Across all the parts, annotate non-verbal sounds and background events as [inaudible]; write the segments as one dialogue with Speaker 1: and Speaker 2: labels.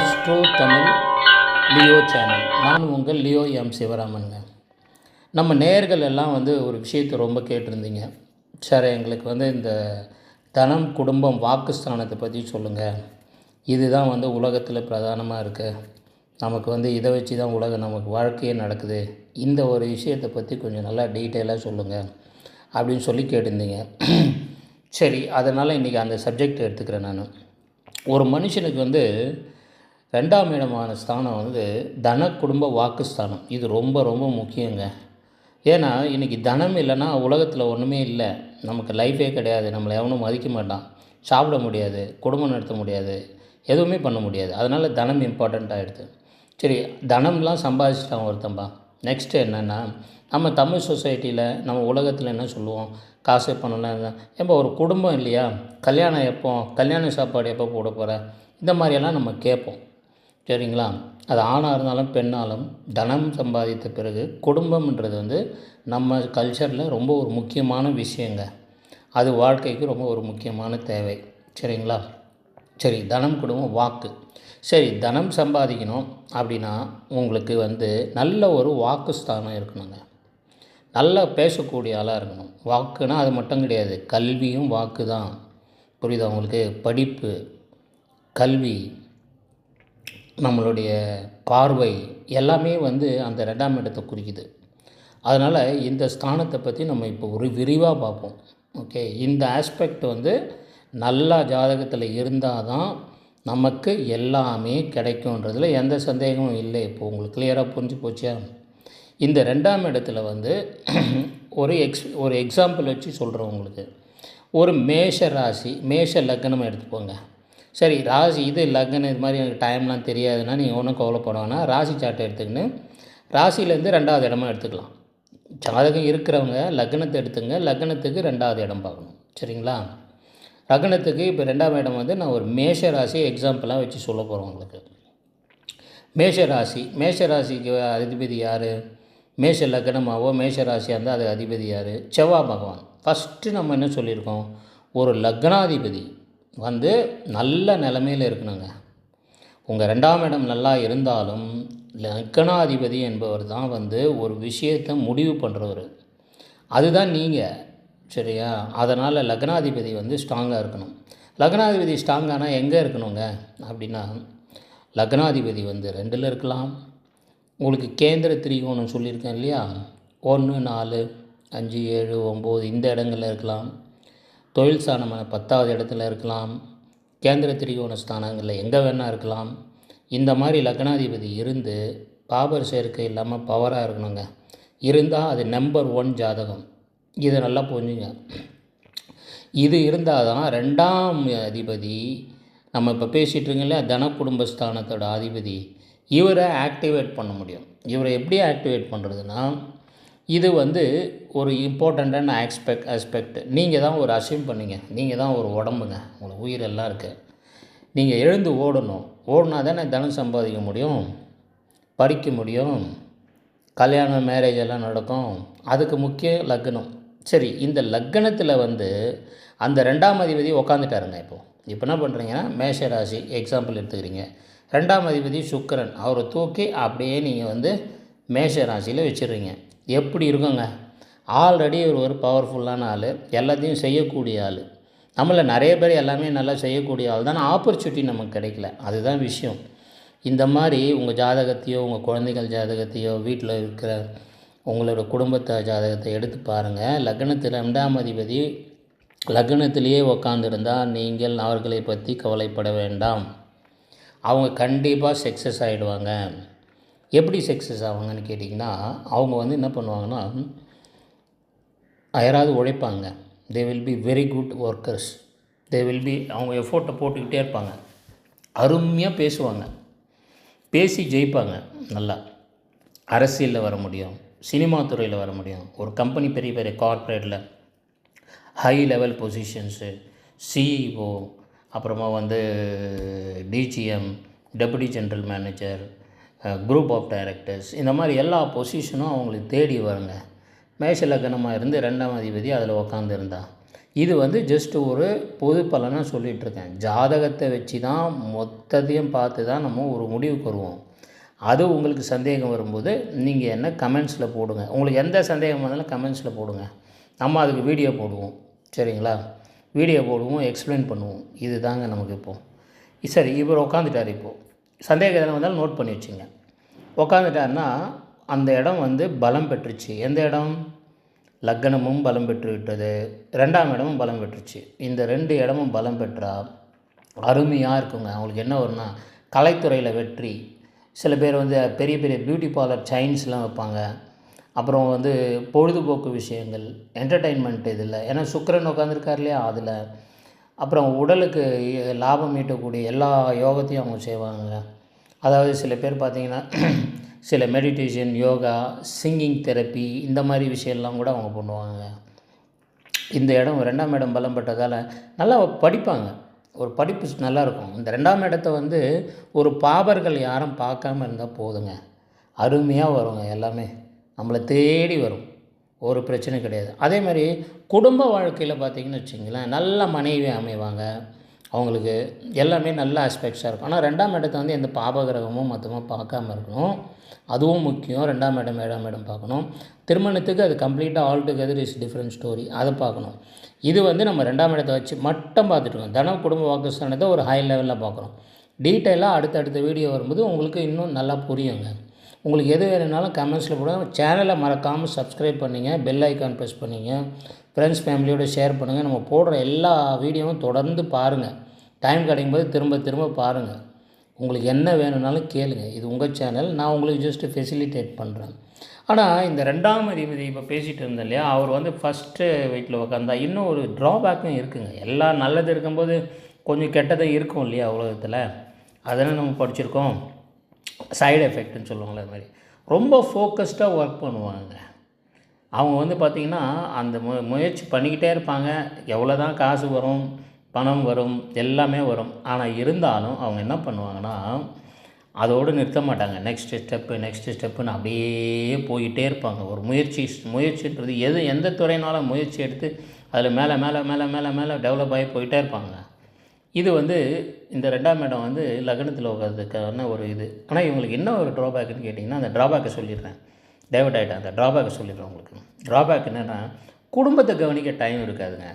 Speaker 1: Astro Tamil Leo channel நான் உங்கள் Leo M சிவராமனுங்க. நம்ம நேர்கள் எல்லாம் வந்து ஒரு விஷயத்தை ரொம்ப கேட்டிருந்தீங்க. சார் எங்களுக்கு வந்து இந்த தனம் குடும்பம் வாக்குஸ்தானத்தை பற்றி சொல்லுங்கள் இதுதான் வந்து உலகத்தில் பிரதானமாக இருக்குது நமக்கு வந்து இதை வச்சு தான் உலகம் நமக்கு வாழ்க்கையே நடக்குது. இந்த ஒரு விஷயத்தை பற்றி கொஞ்சம் நல்லா டீட்டெயிலாக சொல்லுங்கள் அப்படின்னு சொல்லி கேட்டிருந்தீங்க. சரி அதனால் இன்றைக்கி அந்த சப்ஜெக்ட் எடுத்துக்கிறேன் நான். ஒரு மனுஷனுக்கு வந்து ரெண்டாம் இடமான ஸ்தானம் வந்து தன குடும்ப வாக்குஸ்தானம். இது ரொம்ப ரொம்ப முக்கியங்க. ஏன்னா இன்றைக்கி தனம் இல்லைன்னா உலகத்தில் ஒன்றுமே இல்லை. நமக்கு லைஃபே கிடையாது. நம்மளை எவனும் மதிக்க மாட்டான். சாப்பிட முடியாது. குடும்பம் நடத்த முடியாது. எதுவுமே பண்ண முடியாது. அதனால் தனம் இம்பார்ட்டண்ட் ஆகிடுது சரி தனம்லாம் சம்பாதிச்சிட்டான் ஒருத்தன்பா. நெக்ஸ்ட்டு என்னென்னா நம்ம தமிழ் சொசைட்டியில் நம்ம உலகத்தில் என்ன சொல்லுவோம்? காசு பணம்லாம் ஏன்பா ஒரு குடும்பம் இல்லையா? கல்யாணம் எப்போ? கல்யாண சாப்பாடு எப்போ போட போகிற இந்த மாதிரியெல்லாம் நம்ம கேட்போம். சரிங்களா அது ஆணாக இருந்தாலும் பெண்ணாலும் தனம் சம்பாதித்த பிறகு குடும்பம்ன்றது வந்து நம்ம கல்ச்சரில் ரொம்ப ஒரு முக்கியமான விஷயங்க. அது வாழ்க்கைக்கு ரொம்ப ஒரு முக்கியமான தேவை. சரிங்களா? சரி தனம் குடும்பம் வாக்கு. சரி தனம் சம்பாதிக்கணும் அப்படின்னா உங்களுக்கு வந்து நல்ல ஒரு வாக்கு ஸ்தானம் இருக்கணுங்க. நல்லா பேசக்கூடிய ஆளாக இருக்கணும். வாக்குனா அது மட்டும் கிடையாது. கல்வியும் வாக்கு தான் புரியுதா உங்களுக்கு? படிப்பு கல்வி நம்மளுடைய பார்வை எல்லாமே வந்து அந்த ரெண்டாம் இடத்தை குறிக்குது. அதனால் இந்த ஸ்தானத்தை பற்றி நம்ம இப்போ ஒரு விரிவாக பார்ப்போம். ஓகே இந்த ஆஸ்பெக்ட் வந்து நல்லா ஜாதகத்தில் இருந்தால் தான் நமக்கு எல்லாமே கிடைக்கும்ன்றதில் எந்த சந்தேகமும் இல்லை. இப்போ உங்களுக்கு கிளியராக புரிஞ்சு போச்சா? இந்த ரெண்டாம் இடத்துல வந்து ஒரு எக்ஸ் ஒரு எக்ஸாம்பிள் வச்சு சொல்கிறோம் உங்களுக்கு. ஒரு மேஷ ராசி மேஷ லக்னம் எடுத்துக்கோங்க. சரி ராசி இது லக்னம் இது மாதிரி எனக்கு டைம்லாம் தெரியாதுன்னா நீங்கள் ஒன்றும் கவலைப்படுவானா ராசி சார்ட்டை எடுத்துக்கின்னு ராசியிலேருந்து ரெண்டாவது இடமா எடுத்துக்கலாம். ஜாதகம் இருக்கிறவங்க லக்னத்தை எடுத்துங்க. லக்னத்துக்கு ரெண்டாவது இடம் பார்க்கணும். சரிங்களா? லக்னத்துக்கு இப்போ ரெண்டாவது இடம் வந்து நான் ஒரு மேஷ ராசி எக்ஸாம்பிளாக வச்சு சொல்ல போகிறேன் உங்களுக்கு. மேஷ ராசி மேஷ ராசிக்கு அதிபதி யார்? மேஷ லக்னமாகவோ மேஷ ராசியாக இருந்தால் அது அதிபதி யார்? செவ்வாய் பகவான். ஃபஸ்ட்டு நம்ம என்ன சொல்லியிருக்கோம்? ஒரு லக்னாதிபதி. வந்து நல்ல நிலமையில் இருக்கணுங்க. உங்கள் ரெண்டாம் இடம் நல்லா இருந்தாலும் லக்கணாதிபதி என்பவர் தான் வந்து ஒரு விஷயத்தை முடிவு பண்ணுறவர் அதுதான் நீங்கள் சரியா? அதனால் லக்னாதிபதி வந்து ஸ்ட்ராங்காக இருக்கணும். லக்னாதிபதி ஸ்ட்ராங்கானால் எங்கே இருக்கணுங்க? அப்படின்னா லக்னாதிபதி வந்து ரெண்டில் இருக்கலாம். உங்களுக்கு கேந்திர திரிகோணம் சொல்லியிருக்கேன் இல்லையா? ஒன்று நாலு அஞ்சு ஏழு ஒம்பது இந்த இடங்களில் இருக்கலாம். தொழில் ஸ்தானமான பத்தாவது இடத்துல இருக்கலாம். கேந்திர திரிகோண ஸ்தானங்களில் எங்கே வேணால் இருக்கலாம். இந்த மாதிரி லக்னாதிபதி இருந்து பாபர் சேர்க்கை இல்லாமல் பவராக இருக்கணுங்க. இருந்தால் அது நம்பர் ஒன் ஜாதகம். இதை நல்லா புரிஞ்சுங்க. இது இருந்தால் தான் ரெண்டாம் அதிபதி நம்ம இப்போ பேசிகிட்டு இருக்கோம் தன குடும்பஸ்தானத்தோட அதிபதி இவரை ஆக்டிவேட் பண்ண முடியும். இவரை எப்படி ஆக்டிவேட் பண்ணுறதுன்னா இது வந்து ஒரு இம்பார்ட்டண்ட்டான ஆஸ்பெக்ட் ஆஸ்பெக்ட் நீங்கள் தான் ஒரு அசீவ் பண்ணுங்கள் நீங்கள் தான் ஒரு உடம்புங்க. உங்களுக்கு உயிர் எல்லாம் இருக்குது நீங்கள் எழுந்து ஓடணும். ஓடினா தானே தனம் சம்பாதிக்க முடியும் படிக்க முடியும் கல்யாணம் மேரேஜ் எல்லாம் நடக்கும். அதுக்கு முக்கிய லக்னம். சரி இந்த லக்னத்தில் வந்து அந்த ரெண்டாம் அதிபதி உக்காந்துட்டாருங்க இப்போது இப்போ என்ன பண்ணுறீங்கன்னா மேஷ ராசி எக்ஸாம்பிள் எடுத்துக்கிறீங்க. ரெண்டாம் அதிபதி சுக்கரன். அவரை தூக்கி அப்படியே நீங்கள் வந்து மேஷ ராசியில் வச்சிடுறீங்க. எப்படி இருக்குங்க? ஆல்ரெடி ஒரு ஒரு பவர்ஃபுல்லான ஆள். எல்லாத்தையும் செய்யக்கூடிய ஆள். நம்மளை நிறைய பேர் எல்லாமே நல்லா செய்யக்கூடிய ஆள் தான்? ஆப்பர்ச்சுனிட்டி நமக்கு கிடைக்கல. அதுதான் விஷயம். இந்த மாதிரி உங்கள் ஜாதகத்தையோ உங்கள் குழந்தைகள் ஜாதகத்தையோ வீட்டில் இருக்கிற உங்களோட குடும்பத்தை ஜாதகத்தை எடுத்து பாருங்கள் லக்னத்தில் ரெண்டாம் அதிபதி லக்னத்திலேயே உக்காந்துருந்தால் நீங்கள் அவர்களை பற்றி கவலைப்பட வேண்டாம். அவங்க கண்டிப்பாக சக்ஸஸ் ஆகிடுவாங்க எப்படி சக்ஸஸ் ஆவாங்கன்னு கேட்டிங்கன்னா அவங்க வந்து என்ன பண்ணுவாங்கன்னா யாராவது உழைப்பாங்க. They will be very good workers they will be அவங்க எஃபோர்ட்டை போட்டுக்கிட்டே இருப்பாங்க. அருமையாக பேசுவாங்க. பேசி ஜெயிப்பாங்க நல்லா. அரசியலில் வர முடியும். சினிமா துறையில் வர முடியும். ஒரு கம்பெனி பெரிய பெரிய கார்ப்பரேட்டில் ஹை லெவல் பொசிஷன்ஸு சிஇஓ அப்புறமா வந்து DGM deputy general manager group of directors இந்த மாதிரி எல்லா பொசிஷனும் அவங்களுக்கு தேடி வருங்க. மேஷ லக்னமாக இருந்து ரெண்டாம் அதிபதி அதில் உக்காந்துருந்தா இது வந்து ஜஸ்ட் ஒரு பொது பலனாக சொல்லிகிட்ருக்கேன் ஜாதகத்தை வச்சு தான் மொத்தத்தையும் பார்த்து தான் நம்ம ஒரு முடிவுக்கு வருவோம். அது உங்களுக்கு சந்தேகம் வரும்போது நீங்கள் என்ன கமெண்ட்ஸில் போடுங்க. உங்களுக்கு எந்த சந்தேகம் வந்தாலும் கமெண்ட்ஸில் போடுங்க. நம்ம அதுக்கு வீடியோ போடுவோம். சரிங்களா? வீடியோ போடுவோம் எக்ஸ்பிளைன் பண்ணுவோம். இது தாங்க நமக்கு இப்போது சரி இவர் உட்காந்துட்டார் இப்போது சந்தேகம் எதனா வந்தாலும் நோட் பண்ணி வச்சுங்க. உட்காந்துட்டாருன்னா அந்த இடம் வந்து பலம் பெற்றுச்சு. எந்த இடம்? லக்னமும் பலம் பெற்று விட்டது ரெண்டாம் இடமும் பலம் பெற்றுச்சு. இந்த ரெண்டு இடமும் பலம் பெற்றா அருமையாக இருக்குங்க. அவங்களுக்கு என்ன வரும்னா கலைத்துறையில் வெற்றி. சில பேர் வந்து பெரிய பெரிய பியூட்டி பார்லர் செயின்ஸ்லாம் வைப்பாங்க. அப்புறம் வந்து பொழுதுபோக்கு விஷயங்கள் என்டர்டெயின்மெண்ட் இதில் ஏன்னா சுக்கிரன் உட்காந்துருக்கார் இல்லையா? அதில் அப்புறம் உடலுக்கு லாபம் ஈட்டக்கூடிய எல்லா யோகத்தையும் அவங்க செய்வாங்க அதாவது சில பேர் பார்த்திங்கன்னா [clears throat] சில மெடிடேஷன் யோகா சிங்கிங் தெரப்பி இந்த மாதிரி விஷயம்லாம் கூட அவங்க பண்ணுவாங்க. இந்த இடம் ரெண்டாம் இடம் பலம் பெற்றதால் நல்லா படிப்பாங்க. ஒரு படிப்பு நல்லா இருக்கும். இந்த ரெண்டாம் இடத்த வந்து ஒரு பாபர்கள் யாரும் பார்க்காம இருந்தால் போதுங்க. அருமையாக வருங்க எல்லாமே. நம்மளை தேடி வரும். ஒரு பிரச்சனை கிடையாது. அதே மாதிரி குடும்ப வாழ்க்கையில் பார்த்திங்கன்னு வச்சிங்களேன் நல்ல மனைவி அமைவாங்க. அவங்களுக்கு எல்லாமே நல்ல ஆஸ்பெக்ட்ஸாக இருக்கும். ஆனால் ரெண்டாம் இடத்த வந்து எந்த பாபகிரகமும் மொத்தமாக பார்க்காம இருக்கணும். அதுவும் முக்கியம். ரெண்டாம் இடம் ஏழாம் இடம் பார்க்கணும். திருமணத்துக்கு அது கம்ப்ளீட்டாக all together is different story அதை பார்க்கணும். இது வந்து நம்ம ரெண்டாம் இடத்தை வச்சு மட்டும் பார்த்துட்டுருக்கோம் தனம் குடும்ப வாக்குஸ்தானத்தை ஒரு ஹை லெவலில் பார்க்குறோம். டீட்டெயிலாக அடுத்தடுத்த வீடியோ வரும்போது உங்களுக்கு இன்னும் நல்லா புரியுங்க. உங்களுக்கு எது வேணும்னாலும் கமெண்ட்ஸில் போடுங்க. சேனலை மறக்காமல் சப்ஸ்கிரைப் பண்ணிங்க. பெல் ஐக்கான் ப்ரெஸ் பண்ணிங்க. ஃப்ரெண்ட்ஸ் ஃபேமிலியோடு ஷேர் பண்ணுங்கள் நம்ம போடுற எல்லா வீடியோவும் தொடர்ந்து பாருங்கள் டைம் கிடைக்கும் போது திரும்ப திரும்ப பாருங்கள் உங்களுக்கு என்ன வேணும்னாலும் கேளுங்க. இது உங்கள் சேனல் நான் உங்களுக்கு ஜஸ்ட்டு ஃபெசிலிட்டேட் பண்ணுறேன் ஆனால் இந்த ரெண்டாம் அதிபதி இப்போ பேசிகிட்டு இருந்தேன் இல்லையா? அவர் வந்து ஃபஸ்ட்டு வீட்டில் உட்காந்தா இன்னும் ஒரு ட்ராபேக்கும் இருக்குங்க. எல்லாம் நல்லது இருக்கும்போது கொஞ்சம் கெட்டதும் இருக்கும் இல்லையா உலகத்தில்? அதெல்லாம் நம்ம படிச்சிருக்கோம். சைடு எஃபெக்ட்னு சொல்லுவாங்களே அது மாதிரி. ரொம்ப ஃபோக்கஸ்டாக ஒர்க் பண்ணுவாங்க. அவங்க வந்து பார்த்திங்கன்னா அந்த மு முயற்சி பண்ணிக்கிட்டே இருப்பாங்க. எவ்வளோ தான் காசு வரும் பணம் வரும் எல்லாமே வரும். ஆனால் இருந்தாலும் அவங்க என்ன பண்ணுவாங்கன்னா அதோடு நிறுத்த மாட்டாங்க. நெக்ஸ்ட் ஸ்டெப்பு நெக்ஸ்ட் ஸ்டெப்புன்னு அப்படியே போயிட்டே இருப்பாங்க. ஒரு முயற்சி முயற்சின்றது எது எந்த துறையினாலும் முயற்சி எடுத்து அதில் மேலே மேலே மேலே மேலே மேலே டெவலப் ஆகி போயிட்டே இருப்பாங்க. இது வந்து இந்த ரெண்டாம் இடம் வந்து லக்னத்தில் உட்காதுக்கான ஒரு இது. ஆனால் இவங்களுக்கு என்ன ஒரு ட்ராபேக்குன்னு கேட்டிங்கன்னா அந்த ட்ராபேக்கை சொல்லிடுறேன். டேவிட் ஆகிட்டேன் அந்த ட்ராபேக்கை சொல்லிடுறேன் உங்களுக்கு. ட்ராபேக் என்னென்னா குடும்பத்தை கவனிக்க டைம் இருக்காதுங்க.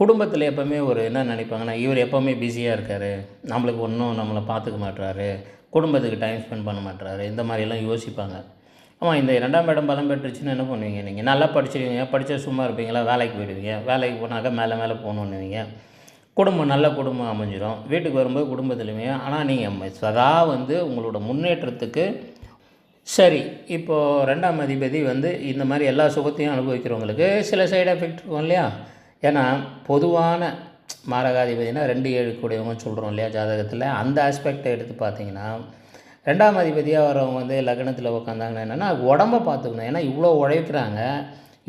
Speaker 1: குடும்பத்தில் எப்போவுமே ஒரு என்ன நினைப்பாங்கன்னா இவர் எப்போவுமே பிஸியாக இருக்கார். நம்மளுக்கு ஒன்றும் நம்மளை பார்த்துக்க மாட்டுறாரு குடும்பத்துக்கு டைம் ஸ்பெண்ட் பண்ண மாட்டுறாரு இந்த மாதிரிலாம் யோசிப்பாங்க. ஆமாம் இந்த ரெண்டாம் இடம் பலம் பெற்றுச்சுன்னு என்ன பண்ணுவீங்க நீங்கள் நல்லா படிச்சிருவீங்க. படித்தா சும்மா இருப்பீங்களா? வேலைக்கு போயிடுவீங்க. வேலைக்கு போனாக்கா மேலே மேலே போகணுன்னுவீங்க குடும்பம் நல்ல குடும்பம் அமைஞ்சிடும் வீட்டுக்கு வரும்போது குடும்பத்துலையுமே ஆனால் நீங்கள் சதா வந்து உங்களோட முன்னேற்றத்துக்கு சரி. இப்போது ரெண்டாம் அதிபதி வந்து இந்த மாதிரி எல்லா சுகத்தையும் அனுபவிக்கிறவங்களுக்கு சில சைடு எஃபெக்ட் இருக்கும் இல்லையா? ஏன்னா பொதுவான மாரகாதிபதினா ரெண்டு ஏழு கூடியவங்க சொல்கிறோம் இல்லையா ஜாதகத்தில். அந்த ஆஸ்பெக்டை எடுத்து பார்த்தீங்கன்னா ரெண்டாம் அதிபதியாக வரவங்க வந்து லக்னத்தில் உட்காந்தாங்கன்னா என்னென்னா உடம்ப பார்த்துக்கணும். ஏன்னா இவ்வளோ உழைக்கிறாங்க.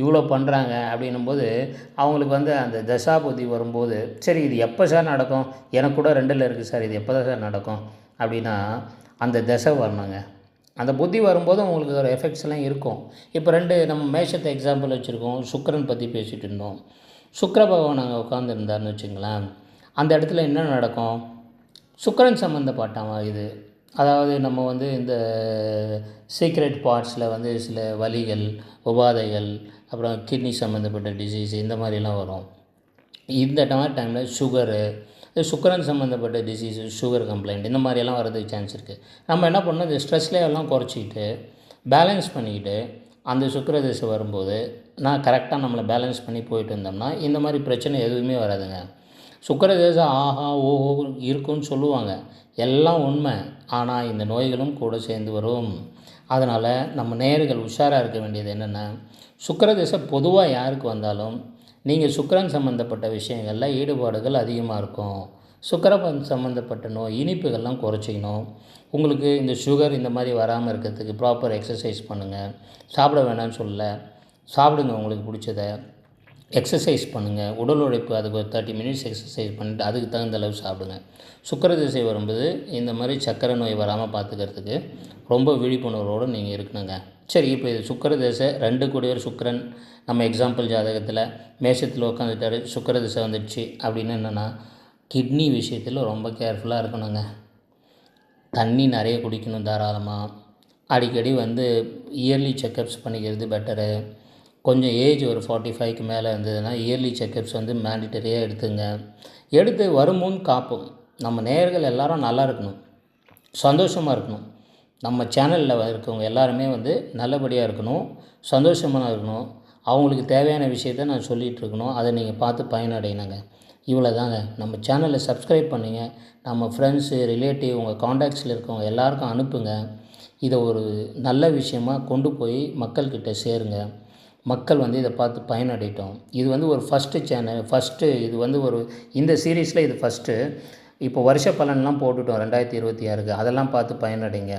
Speaker 1: இவ்வளோ பண்ணுறாங்க அப்படின்னும்போது அவங்களுக்கு வந்து அந்த தசாபதி வரும்போது சரி இது எப்போ சார் நடக்கும்? எனக்கு கூட ரெண்டில் இருக்குது சார் இது எப்போ தான் சார் நடக்கும்? அப்படின்னா அந்த தசை வரணுங்க. அந்த புத்தி வரும்போது உங்களுக்கு ஒரு எஃபெக்ட்ஸ் எல்லாம் இருக்கும். இப்போ ரெண்டு நம்ம மேஷத்தை எக்ஸாம்பிள் வச்சுருக்கோம். சுக்கரன் பற்றி பேசிகிட்டு இருந்தோம். சுக்கர பகவான் அங்கே உட்காந்துருந்தாருன்னு வச்சுங்களேன். அந்த இடத்துல என்ன நடக்கும்? சுக்கரன் சம்மந்தப்பட்டவன் இது. அதாவது நம்ம வந்து இந்த சீக்ரெட் பார்ட்ஸில் வந்து சில வலிகள் உபாதைகள் அப்புறம் கிட்னி சம்மந்தப்பட்ட டிசீஸ் இந்த மாதிரிலாம் வரும். இந்த மாதிரி டைமில் சுகரு சுக்கரன் சம்மந்தப்பட்ட டிசீஸு சுகர் கம்ப்ளைண்ட் இந்த மாதிரியெல்லாம் வரதுக்கு சான்ஸ் இருக்குது நம்ம என்ன பண்ணணும்? இந்த ஸ்ட்ரெஸ்லேயே எல்லாம் குறைச்சிக்கிட்டு பேலன்ஸ் பண்ணிக்கிட்டு அந்த சுக்கர திசை வரும்போது நான் கரெக்டாக நம்மளை பேலன்ஸ் பண்ணி போயிட்டு இருந்தோம்னா இந்த மாதிரி பிரச்சனை எதுவுமே வராதுங்க. சுக்கர தேசை ஆஹா ஓஹோ இருக்குன்னு சொல்லுவாங்க. எல்லாம் உண்மை. ஆனால் இந்த நோய்களும் கூட சேர்ந்து வரும். அதனால் நம்ம நேர்கள் உஷாராக இருக்க வேண்டியது என்னென்னா சுக்கரதிசை பொதுவாக யாருக்கு வந்தாலும் நீங்கள் சுக்கரன் சம்மந்தப்பட்ட விஷயங்களில் ஈடுபாடுகள் அதிகமாக இருக்கும். சுக்கரன் சம்மந்தப்பட்ட நோய் இனிப்புகள்லாம் குறைச்சிக்கணும். உங்களுக்கு இந்த சுகர் இந்த மாதிரி வராமல் இருக்கிறதுக்கு ப்ராப்பர் எக்ஸசைஸ் பண்ணுங்கள் சாப்பிட வேணாம்னு சொல்லலை. சாப்பிடுங்க உங்களுக்கு பிடிச்சத. எக்ஸசைஸ் பண்ணுங்கள் உடல் உழைப்பு அதுக்கு ஒரு தேர்ட்டி மினிட்ஸ் எக்ஸசைஸ் பண்ணிட்டு அதுக்கு தகுந்த அளவு சாப்பிடுங்க. சுக்கர திசை வரும்போது இந்த மாதிரி சக்கரை நோய் வராமல் பார்த்துக்கிறதுக்கு ரொம்ப விழிப்புணர்வோடு நீங்கள் இருக்கணுங்க. சரி இப்போ இது சுக்கர திசை ரெண்டு கூடியவர் சுக்கரன். நம்ம எக்ஸாம்பிள் ஜாதகத்தில் மேஷத்தில் உட்காந்துட்டாரு சுக்கர திசை வந்துடுச்சு அப்படின்னு என்னென்னா கிட்னி விஷயத்தில் ரொம்ப கேர்ஃபுல்லாக இருக்கணுங்க. தண்ணி நிறைய குடிக்கணும் தாராளமாக அடிக்கடி வந்து இயர்லி செக்கப்ஸ் பண்ணிக்கிறது பெட்டரு கொஞ்சம் ஏஜ் ஒரு ஃபார்ட்டி ஃபைவ்க்கு மேலே இருந்ததுன்னா இயர்லி செக்கப்ஸ் வந்து மேண்டிட்டரியாக எடுத்துங்க. எடுத்து வருமுன் காப்போம். நம்ம நேயர்கள் எல்லாரும் நல்லா இருக்கணும். சந்தோஷமாக இருக்கணும். நம்ம சேனலில் இருக்கவங்க எல்லாருமே வந்து நல்லபடியாக இருக்கணும். சந்தோஷமாக இருக்கணும். அவங்களுக்கு தேவையான விஷயத்த நான் சொல்லிகிட்டு இருக்கணும். அதை நீங்கள் பார்த்து பயனடையினாங்க இவ்வளோ தாங்க நம்ம சேனலை சப்ஸ்கிரைப் பண்ணுங்கள் நம்ம ஃப்ரெண்ட்ஸு ரிலேட்டிவ் உங்கள் காண்டாக்ட்ஸில் இருக்கவங்க எல்லாருக்கும் அனுப்புங்க. இதை ஒரு நல்ல விஷயமா கொண்டு போய் மக்கள்கிட்ட சேருங்க. மக்கள் வந்து இதை பார்த்து பயனடையட்டும். இது வந்து ஒரு ஃபஸ்ட்டு சேனல் ஃபஸ்ட்டு இது வந்து ஒரு இந்த சீரீஸில் இது ஃபஸ்ட்டு இப்போ வருஷ பலன்லாம் போட்டுட்டோம் ரெண்டாயிரத்தி இருபத்தி ஆறுக்கு. அதெல்லாம் பார்த்து பயனடைங்க.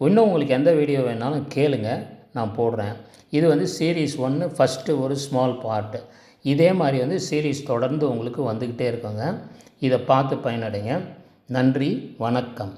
Speaker 1: இன்னும் உங்களுக்கு எந்த வீடியோ வேணாலும் கேளுங்க. நான் போடுறேன். இது வந்து சீரீஸ் ஒன்று ஃபஸ்ட்டு ஒரு ஸ்மால் பார்ட்டு இதே மாதிரி வந்து சீரீஸ் தொடர்ந்து உங்களுக்கு வந்துக்கிட்டே இருக்கோங்க. இதை பார்த்து பயனடைங்க. நன்றி வணக்கம்.